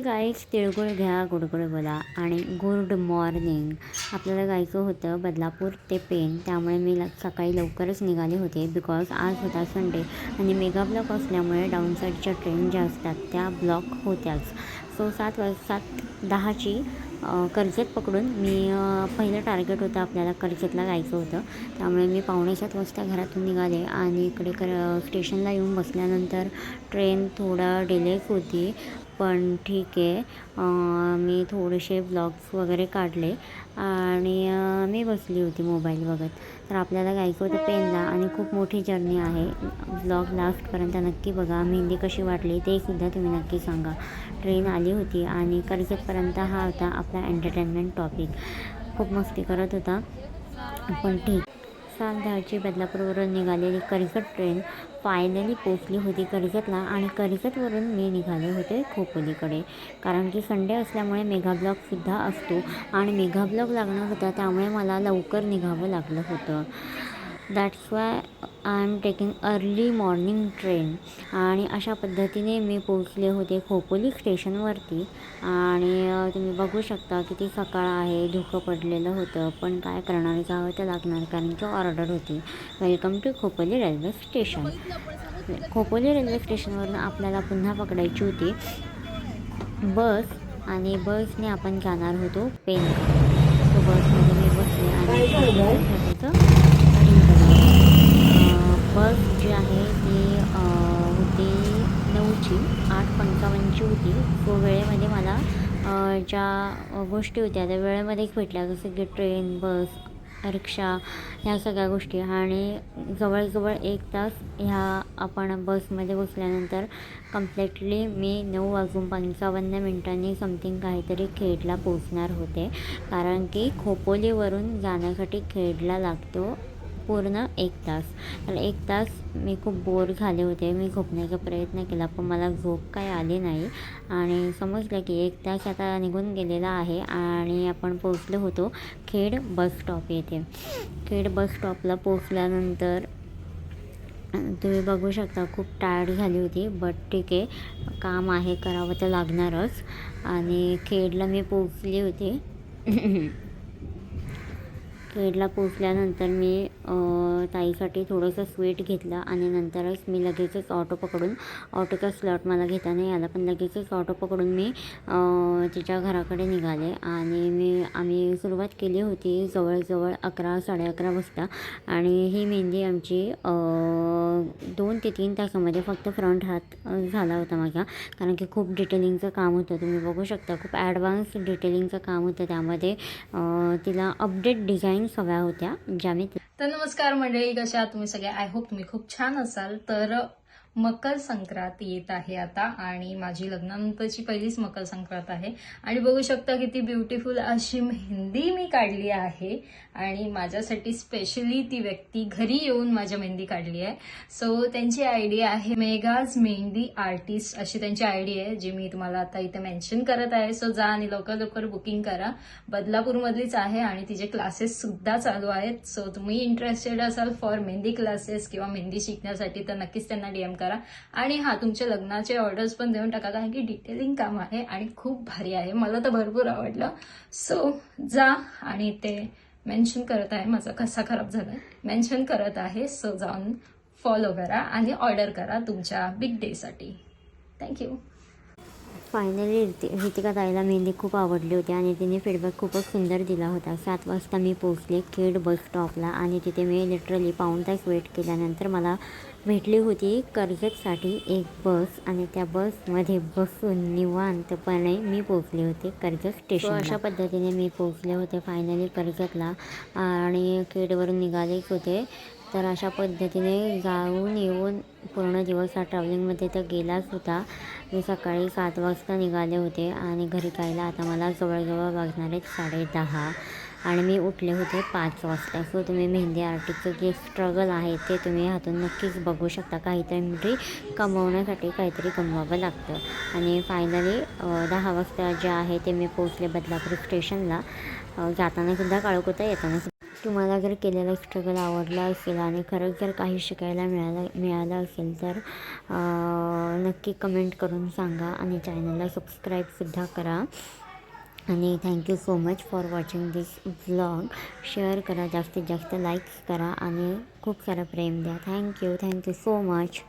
Hey guys तिळगुळ घ्या गुडगुड बोला आणि गुड मॉर्निंग. आपल्याला गायचं होतं बदलापूर ते पेन त्यामुळे मी ल सकाळी लवकरच निघाले होते बिकॉज आज होता संडे आणि मेगा ब्लॉक असल्यामुळे डाऊन साईडच्या ट्रेन ज्या असतात त्या ब्लॉक होत्याच. सो सात वाज सात दहाची कर्जत पकडून मी पहिलं टार्गेट होतं आपल्याला कर्जतला जायचं होतं. त्यामुळे मी पावणे सात वाजता घरातून निघाले आणि इकडे कर स्टेशनला येऊन बसल्यानंतर ट्रेन थोडा डिले होती. पण ठीक आहे. मी थोडेसे ब्लॉग्स वगैरे काढले. आणि मी बसली होती मोबाईल बघत. तर आपल्याला जायचं होतं पेनला. आणि खूप मोठी जर्नी आहे. ब्लॉग लास्टपर्यंत नक्की बघा. मेहंदी कशी वाटली ते सुद्धा तुम्ही नक्की सांगा. ट्रेन आली होती आणि कर्जतपर्यंत हा होता आपला एंटरटेनमेंट टॉपिक खूप मस्ती करत होता. पण ठीक. सात दहाची बदलापूरवरून निघालेली कर्जत ट्रेन फायनली पोचली होती कर्जतला आणि कर्जतवरून मी निघाले होते खोपोलीकडे. कारण की संडे असल्यामुळे मेगाब्लॉकसुद्धा असतो आणि मेगा लागणं लागणार होता त्यामुळे मला लवकर निघावं लागलं होतं. That's why I am taking early morning train आणि अशा पद्धतीने मी पोचले होते खोपोली स्टेशनवरती आणि तुम्ही बघू शकता किती सकाळ आहे धुकं पडलेलं होतं. पण काय करणार जावं तर लागणार कारण की ऑर्डर होती. Welcome to Khopoli railway station Khopoli railway स्टेशनवरून आपल्याला पुन्हा पकडायची होती. बस आणि बसने आपण जाणार होतो पेन सो बसमध्ये मी बसले आणि पंचावन्नची होती. सो वेळेमध्ये मला ज्या गोष्टी होत्या त्या वेळेमध्ये भेटल्या. जसं की ट्रेन बस रिक्षा ह्या सगळ्या गोष्टी. आणि जवळजवळ एक तास ह्या आपण बसमध्ये बसल्यानंतर कम्प्लिटली मी नऊ वाजून पंचावन्न मिनटांनी समथिंग काहीतरी खेडला पोचणार होते. कारण की खोपोलीवरून जाण्यासाठी खेडला लागतो. पूर्ण एक तास. तर एक तास मी खूप बोर झाले होते. मी झोपण्याचा प्रयत्न केला पण मला झोप काय आली नाही. आणि समजलं की एक तास आता निघून गेलेला आहे आणि आपण पोचलो होतो खेड बस स्टॉप येथे. खेड बस स्टॉपला पोचल्यानंतर तुम्ही बघू शकता खूप टायर्ड झाली होती बट ठीक आहे. काम आहे करावं तर लागणारच. आणि खेडला मी पोचली होती. खेडला पोचल्यानंतर मी ताईसाठी थोडंसं स्वीट घेतलं आणि नंतरच मी लगेचच ऑटो पकडून ऑटोचा स्लॉट मला घेता नाही आला पण लगेचच ऑटो पकडून मी तिच्या घराकडे निघाले आणि मी आम्ही सुरुवात केली होती जवळजवळ अकरा साडे अकरा वाजता आणि ही मेहंदी आमची दोन ते तीन तासामध्ये फक्त फ्रंट हात झाला होता माझा. कारण की खूप डिटेलिंगचं काम होतं. तुम्ही बघू शकता खूप ॲडव्हान्स डिटेलिंगचं काम होतं त्यामध्ये. तिला अपडेट डिझाईन डिझाईन्स हव्या होत्या ज्या मी तर नमस्कार मंडळी कशा तुम्ही सगळे? आय होप तुम्ही खूप छान असाल. तर मकर संक्रांत येत आहे आता आणि माझी लग्नानंतरची पहिलीच मकर संक्रांत आहे. आणि बघू शकता किती ब्युटिफुल अशी मेहंदी मी काढली आहे. आणि माझ्यासाठी स्पेशली ती व्यक्ती घरी येऊन माझ्या मेहंदी काढली आहे. सो त्यांची आयडिया आहे मेगाज मेहंदी आर्टिस्ट अशी त्यांची आयडिया आहे जी मी तुम्हाला आता इथे मेन्शन करत आहे. सो जा आणि लवकर लवकर बुकिंग करा. बदलापूरमधलीच आहे आणि तिचे क्लासेस सुद्धा चालू आहेत. सो तुम्ही इंटरेस्टेड असाल फॉर मेहंदी क्लासेस किंवा मेहंदी शिकण्यासाठी तर नक्कीच त्यांना डीएम करा. आणि हा तुमच्या लग्नाचे ऑर्डर्स पण देऊन टाका कारण की डिटेलिंग काम आहे आणि खूप भारी आहे. मला तर भरपूर आवडलं. सो जा आणि ते मेन्शन करत आहे. माझा कसा खराब झाला? मेन्शन करत आहे सो जाऊन फॉलो करा आणि ऑर्डर करा तुमच्या बिग डेसाठी थँक्यू फायनली ऋतिका ताईला मेहंदी खूप आवडली होती आणि तिने फीडबॅक खूपच सुंदर दिला होता. सात वाजता मी पोचले खेड बस स्टॉपला आणि तिथे मी लिटरली पाऊण तास वेट केल्यानंतर मला भेटली होती कर्जतसाठी एक बस आणि त्या बसमध्ये बसून निवांतपणे मी पोचले होते कर्जत स्टेशन अशा पद्धतीने मी पोचले होते फायनली कर्जतला. आणि खेडवरून निघालेच होते. तर अशा पद्धतीने जाऊन येऊन पूर्ण दिवस हा ट्रॅव्हलिंगमध्ये तर गेलाच होता. मी सकाळी सात वाजता निघाले होते आणि घरी खायला आता मला जवळजवळ वाजणार आहेत साडे दहा. आणि मी उठले होते पाच वाजता. सो तुम्ही मेहंदी आर्टिस्टचं जे स्ट्रगल आहे ते तुम्ही हातून नक्कीच बघू शकता. काहीतरी कमवण्यासाठी काहीतरी कमवावं लागतं. आणि फायनली दहा वाजता जे आहे ते मी पोचले बदलापूर स्टेशनला जाताना सुद्धा काळोख होता येताना तुम्हाला जर केलेलं स्ट्रगल आवडला असेल आणि खरंच जर काही शिकायला मिळालं मिळालं असेल तर नक्की कमेंट करून सांगा आणि चॅनलला सबस्क्राईबसुद्धा करा. आणि thank you so much for watching this blog share करा जास्तीत जास्त लाईक्स करा आणि खूप सारं प्रेम द्या. Thank you thank you so much